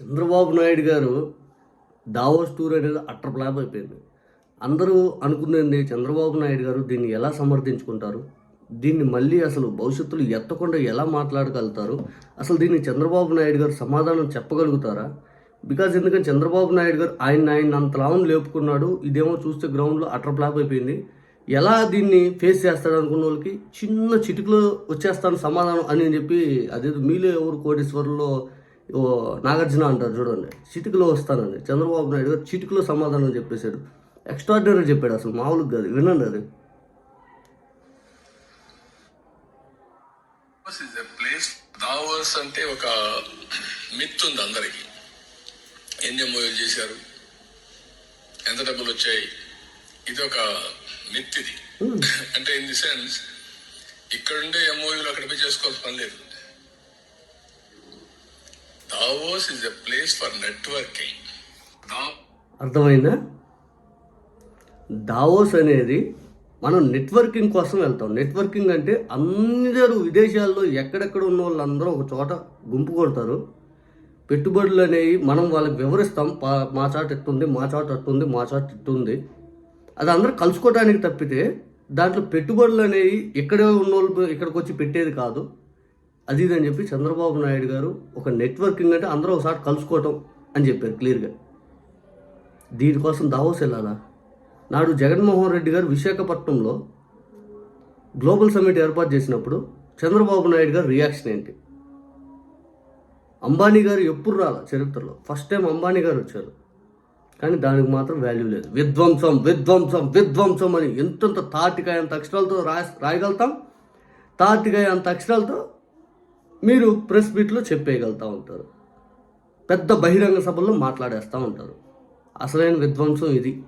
చంద్రబాబు నాయుడు గారు Davos tour అనేది utter flop అయిపోయింది. అందరూ అనుకునేది చంద్రబాబు నాయుడు గారు దీన్ని ఎలా సమర్థించుకుంటారు? దీన్ని మళ్ళీ అసలు భవిష్యత్తులో ఎత్తకుండా ఎలా మాట్లాడగలుగుతారు? అసలు దీన్ని చంద్రబాబు నాయుడు గారు సమాధానం చెప్పగలుగుతారా? బికాజ్ ఎందుకంటే చంద్రబాబు నాయుడు గారు ఆయన ఆయన అంతలావం లేపుకున్నాడు. ఇదేమో చూస్తే గ్రౌండ్లో అట్టర్ ప్లాప్ అయిపోయింది. ఎలా దీన్ని ఫేస్ చేస్తాడు అనుకున్న వాళ్ళకి చిన్న చిటికలో వచ్చేస్తాను సమాధానం అని చెప్పి అదేదో మీలో ఎవరు కోటేశ్వరంలో నాగార్జున అంటారు చూడండి. చిటికలో వస్తానండి. చంద్రబాబు నాయుడు గారు చిటికలో సమాధానం చెప్పేశాడు. ఎక్స్ట్రాడినరీ చెప్పాడు అసలు మామూలుగా కాదు. వినండి అది. ప్లేస్ దావోస్ అంటే ఒక మిత్ ఉంది అందరికి. ఎన్ని ఎంఓయూలు చేశారు. ఎంత డబ్బులు వచ్చాయి? ఇది ఒక మిత్ ఇది. అంటే ఇన్ ది సెన్స్ ఇక్కడ ఉండే ఎంఓయూలు అక్కడ పోయి చేసుకోవాల్సిన పని లేదు. Davos is a place for networking అర్థమైందా? దావోస్ అనేది మనం నెట్వర్కింగ్ కోసం వెళ్తాం. నెట్వర్కింగ్ అంటే అందరూ విదేశాల్లో ఎక్కడెక్కడ ఉన్న వాళ్ళందరూ ఒక చోట గుంపు కొడతారు. పెట్టుబడులు అనేవి మనం వాళ్ళకి వివరిస్తాం. పా మా చాట్ ఎట్టుంది మా చాట్ అట్టుంది మా చాట్ ఇట్టుంది అది అందరూ కలుసుకోవడానికి తప్పితే దాంట్లో పెట్టుబడులు అనేవి ఇక్కడే ఉన్న వాళ్ళు ఇక్కడికి వచ్చి పెట్టేది కాదు. అది ఇది అని చెప్పి చంద్రబాబు నాయుడు గారు ఒక నెట్వర్కింగ్ అంటే అందరూ ఒకసారి కలుసుకోవటం అని చెప్పారు క్లియర్గా దీనికోసం దావోస్ వెళ్ళాలా? నాడు జగన్మోహన్ రెడ్డి గారు విశాఖపట్నంలో గ్లోబల్ సమ్మిట్ ఏర్పాటు చేసినప్పుడు చంద్రబాబు నాయుడు గారు రియాక్షన్ ఏంటి? అంబానీ గారు ఎప్పుడు రాల చరిత్రలో? ఫస్ట్ టైం అంబానీ గారు వచ్చారు. కానీ దానికి మాత్రం వాల్యూ లేదు. విధ్వంసం విధ్వంసం విధ్వంసం అని ఎంతంత తాటికాయ అంత అక్షరాలతో రాయ రాయగలుగుతాం? తాటికాయ అంత అక్షరాలతో మీరు ప్రెస్ మీట్లో చెప్పేయగలుగుతూ ఉంటారు. పెద్ద బహిరంగ సభల్లో మాట్లాడేస్తూ ఉంటారు. అసలైన విధ్వంసం ఇది.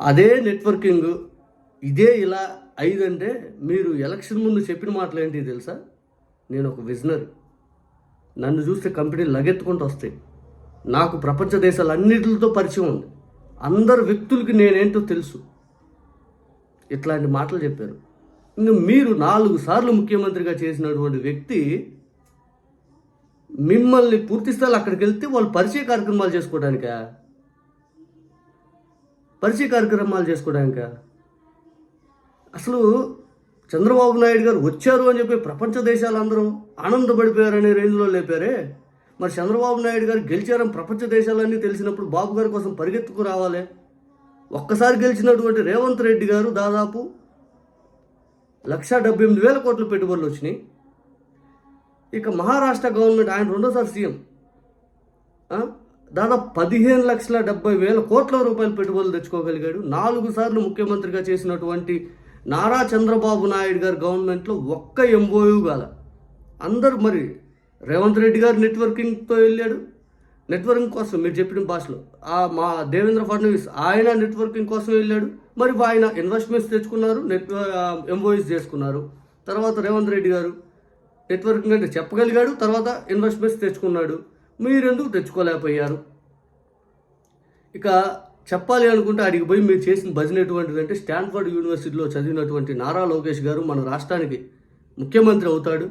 అదే నెట్వర్కింగ్ ఇదే ఇలా అయిందంటే మీరు ఎలక్షన్ ముందు చెప్పిన మాటలు ఏంటి తెలుసా? నేను ఒక విజనరీ. నన్ను చూస్తే కంపెనీ లగెత్తుకుంటూ వస్తాయి. నాకు ప్రపంచ దేశాలన్నిటితో పరిచయం ఉంది. అందరు వ్యక్తులకి నేనేంటో తెలుసు. ఇట్లాంటి మాటలు చెప్పారు. మీరు నాలుగు సార్లు ముఖ్యమంత్రిగా చేసినటువంటి వ్యక్తి మిమ్మల్ని పూర్తి స్థాయిలో అక్కడికి వెళ్తే వాళ్ళు పరిచయ కార్యక్రమాలు చేసుకోవడానికా? పరిచయ కార్యక్రమాలు చేసుకోవడానికా? అసలు చంద్రబాబు నాయుడు గారు వచ్చారు అని చెప్పి ప్రపంచ దేశాలందరూ ఆనందపడిపోయారనే రేంజ్లో లేపారే. మరి చంద్రబాబు నాయుడు గారు గెలిచారని ప్రపంచ దేశాలన్నీ తెలిసినప్పుడు బాబు గారి కోసం పరిగెత్తుకు రావాలి. ఒక్కసారి గెలిచినటువంటి రేవంత్ రెడ్డి గారు దాదాపు లక్ష డెబ్బై ఎనిమిది వేల కోట్ల పెట్టుబడులు వచ్చినాయి. ఇక మహారాష్ట్ర గవర్నమెంట్ ఆయన రెండోసారి సీఎం. దాదాపు పదిహేను లక్షల డెబ్బై వేల కోట్ల రూపాయల పెట్టుబడులు తెచ్చుకోగలిగాడు. నాలుగు సార్లు ముఖ్యమంత్రిగా చేసినటువంటి నారా చంద్రబాబు నాయుడు గారి గవర్నమెంట్లో ఒక్క ఎంఓయూ కాల. అందరూ మరి రేవంత్ రెడ్డి గారు నెట్వర్కింగ్తో వెళ్ళాడు. నెట్వర్కింగ్ కోసం మీరు చెప్పిన భాషలో. మా దేవేంద్ర ఫడ్నవీస్ ఆయన నెట్వర్కింగ్ కోసం వెళ్ళాడు. మరి ఆయన ఇన్వెస్ట్మెంట్స్ తెచ్చుకున్నారు నెట్ ఎంఓఎస్ చేసుకున్నారు. తర్వాత రేవంత్ రెడ్డి గారు నెట్వర్కింగ్ అంటే చెప్పగలిగాడు తర్వాత ఇన్వెస్ట్మెంట్స్ తెచ్చుకున్నాడు. మీరెందుకు తెచ్చుకోలేకపోయారు? ఇక చెప్పాలి అనుకుంటే అడిగి పోయి మీరు చేసిన భజన ఎటువంటిదంటే స్టాన్ఫర్డ్ యూనివర్సిటీలో చదివినటువంటి నారా లోకేష్ గారు మన రాష్ట్రానికి ముఖ్యమంత్రి అవుతాడు.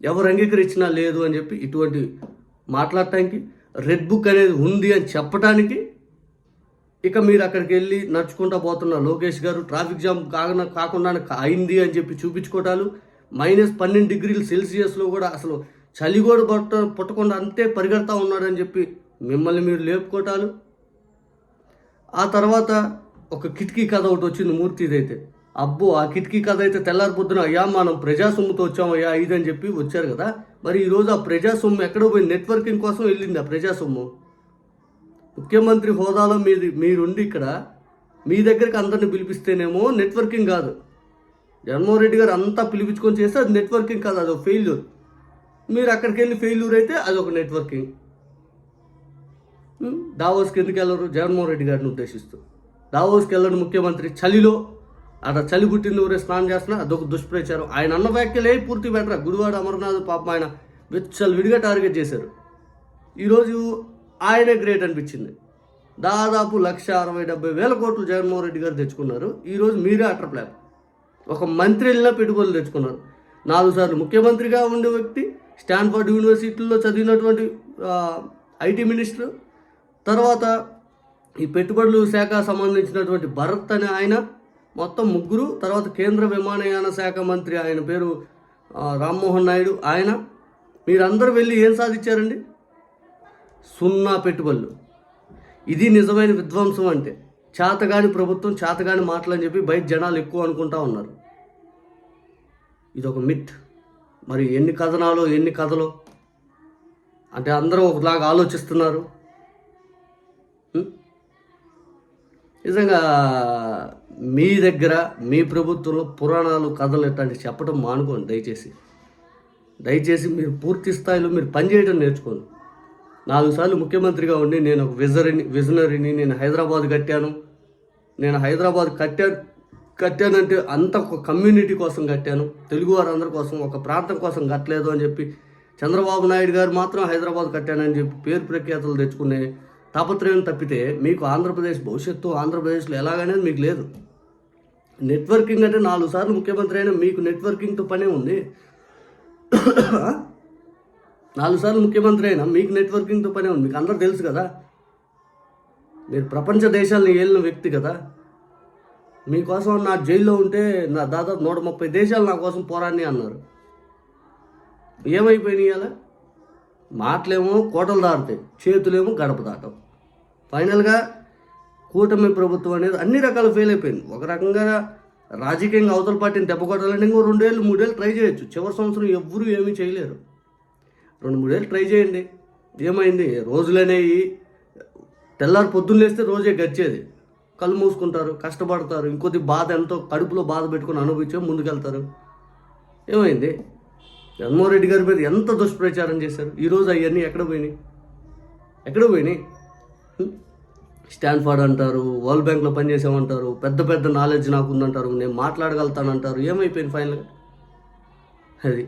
ఎవరు అంగీకరించినా లేదు అని చెప్పి ఇటువంటి మాట్లాడటానికి రెడ్ బుక్ అనేది ఉంది అని చెప్పడానికి ఇక మీరు అక్కడికి వెళ్ళి నడుచుకుంటా పోతున్న లోకేష్ గారు ట్రాఫిక్ జామ్ కాకుండా కాకుండా అయింది అని చెప్పి చూపించుకోవటాలు మైనస్ పన్నెండు డిగ్రీలు సెల్సియస్లో కూడా అసలు చలి కూడా పట్ట పుట్టకుండా అంతే పరిగెడతా ఉన్నాడని చెప్పి మిమ్మల్ని మీరు లేపుకోవటాలు ఆ తర్వాత ఒక కిటికీ కథ ఒకటి వచ్చింది మూర్తిదైతే. అబ్బో ఆ కిటికీ కథ అయితే తెల్లారి పొద్దున అయ్యా మనం ప్రజా సొమ్ముతో వచ్చామయ్యా ఇదని చెప్పి వచ్చారు కదా. మరి ఈరోజు ఆ ప్రజా సొమ్ము ఎక్కడ పోయి నెట్వర్కింగ్ కోసం వెళ్ళింది ఆ ప్రజా సొమ్ము ముఖ్యమంత్రి హోదాలో మీది మీరుండి ఇక్కడ మీ దగ్గరికి అందరిని పిలిపిస్తేనేమో నెట్వర్కింగ్ కాదు. జగన్మోహన్ రెడ్డి గారు అంతా పిలిపించుకొని చేస్తే అది నెట్వర్కింగ్ కాదు అది ఒక ఫెయిల్యూర్ మీరు అక్కడికి వెళ్ళి ఫెయిల్యూర్ అయితే అది ఒక నెట్వర్కింగ్ దావోస్కి ఎందుకు వెళ్ళరు? జగన్మోహన్ రెడ్డి గారిని ఉద్దేశిస్తూ. దావోస్కి వెళ్ళడు ముఖ్యమంత్రి చలిలో అక్కడ చలి పుట్టింది ఊరే స్నానం చేస్తున్నా అదొక దుష్ప్రచారం. ఆయన అన్న వ్యాఖ్యలే పూర్తి పెట్టరా? గుడివాడ అమర్నాథ్ పాప ఆయన విచ్చలు విడిగా టార్గెట్ చేశారు. ఈరోజు ఆయనే గ్రేట్ అనిపించింది. దాదాపు లక్ష అరవై డెబ్బై వేల కోట్లు జగన్మోహన్ రెడ్డి గారు తెచ్చుకున్నారు. ఈరోజు మీరే అటర్ ప్లాన్ ఒక మంత్రి వెళ్ళినా పెట్టుబడులు తెచ్చుకున్నారు. నాలుగు సార్లు ముఖ్యమంత్రిగా ఉండే వ్యక్తి స్టాన్ఫర్డ్ యూనివర్సిటీలో చదివినటువంటి ఐటీ మినిస్టర్ తర్వాత ఈ పెట్టుబడులు శాఖ సంబంధించినటువంటి భరత్ అనే ఆయన మొత్తం ముగ్గురు తర్వాత కేంద్ర విమానయాన శాఖ మంత్రి ఆయన పేరు రామ్మోహన్ నాయుడు ఆయన. మీరందరూ వెళ్ళి ఏం సాధించారండి? సున్నా పెట్టుబడులు. ఇది నిజమైన విధ్వంసం అంటే చేతగాని ప్రభుత్వం చేతగాని మాటలు అని చెప్పి బయట జనాలు ఎక్కువ అనుకుంటా ఉన్నారు. ఇది ఒక మిత్. మరి ఎన్ని కథనాలు ఎన్ని కథలు? అంటే అందరూ ఒకలాగా ఆలోచిస్తున్నారు. నిజంగా మీ దగ్గర మీ ప్రభుత్వంలో పురాణాలు కథలు ఇట్లాంటివి చెప్పడం మానుకోండి దయచేసి. దయచేసి మీరు పూర్తి స్థాయిలో మీరు పనిచేయడం నేర్చుకోండి. నాలుగు సార్లు ముఖ్యమంత్రిగా ఉండి నేను ఒక విజనరీని విజనరీని నేను హైదరాబాద్ కట్టాను. నేను హైదరాబాద్ కట్టాను కట్టానంటే అంత ఒక కమ్యూనిటీ కోసం కట్టాను. తెలుగు వారందరి కోసం ఒక ప్రాంతం కోసం కట్టలేదు అని చెప్పి చంద్రబాబు నాయుడు గారు మాత్రం హైదరాబాద్ కట్టానని చెప్పి పేరు ప్రఖ్యాతలు తెచ్చుకునే తాపత్రయం తప్పితే మీకు ఆంధ్రప్రదేశ్ భవిష్యత్తు ఆంధ్రప్రదేశ్లో ఎలాగనేది మీకు లేదు. నెట్వర్కింగ్ అంటే నాలుగు సార్లు ముఖ్యమంత్రి అయినా మీకు నెట్వర్కింగ్తో పనే ఉంది. నాలుగు సార్లు ముఖ్యమంత్రి అయినా మీకు నెట్వర్కింగ్తో పనే ఉంది. మీకు అందరూ తెలుసు కదా. మీరు ప్రపంచ దేశాలను ఏలిన వ్యక్తి కదా. మీకోసం నా జైల్లో ఉంటే నా దాదాపు నూట ముప్పై దేశాలు నా కోసం పోరాడిని అన్నారు. ఏమైపోయినాయి అలా మాటలేమో కోటలు దాటుతాయి చేతులేమో గడప దాటం ఫైనల్గా కూటమి ప్రభుత్వం అనేది అన్ని రకాల ఫెయిల్ అయిపోయింది. ఒక రకంగా రాజకీయంగా అవతల పార్టీని దెబ్బ కొట్టాలంటే ఇంకో రెండేళ్ళు మూడేళ్ళు ట్రై చేయొచ్చు. చివరి సంవత్సరం ఎవ్వరూ ఏమీ చేయలేరు. రెండు మూడేళ్ళు ట్రై చేయండి. ఏమైంది? రోజులనేవి తెల్లారి పొద్దున్న లేస్తే రోజే గచ్చేది కళ్ళు మూసుకుంటారు కష్టపడతారు. ఇంకొద్ది బాధ ఎంతో కడుపులో బాధ పెట్టుకుని అనుభవించే ముందుకెళ్తారు. ఏమైంది? జగన్మోహన్ రెడ్డి గారి మీద ఎంత దుష్ప్రచారం చేశారు? ఈరోజు అవన్నీ ఎక్కడ పోయినాయి? ఎక్కడ పోయినాయి? స్టాన్ఫర్డ్ అంటారు వరల్డ్ బ్యాంక్లో పనిచేసామంటారు పెద్ద పెద్ద నాలెడ్జ్ నాకు ఉందంటారు నేను మాట్లాడగలుగుతానంటారు. ఏమైపోయింది ఫైనల్గా? అది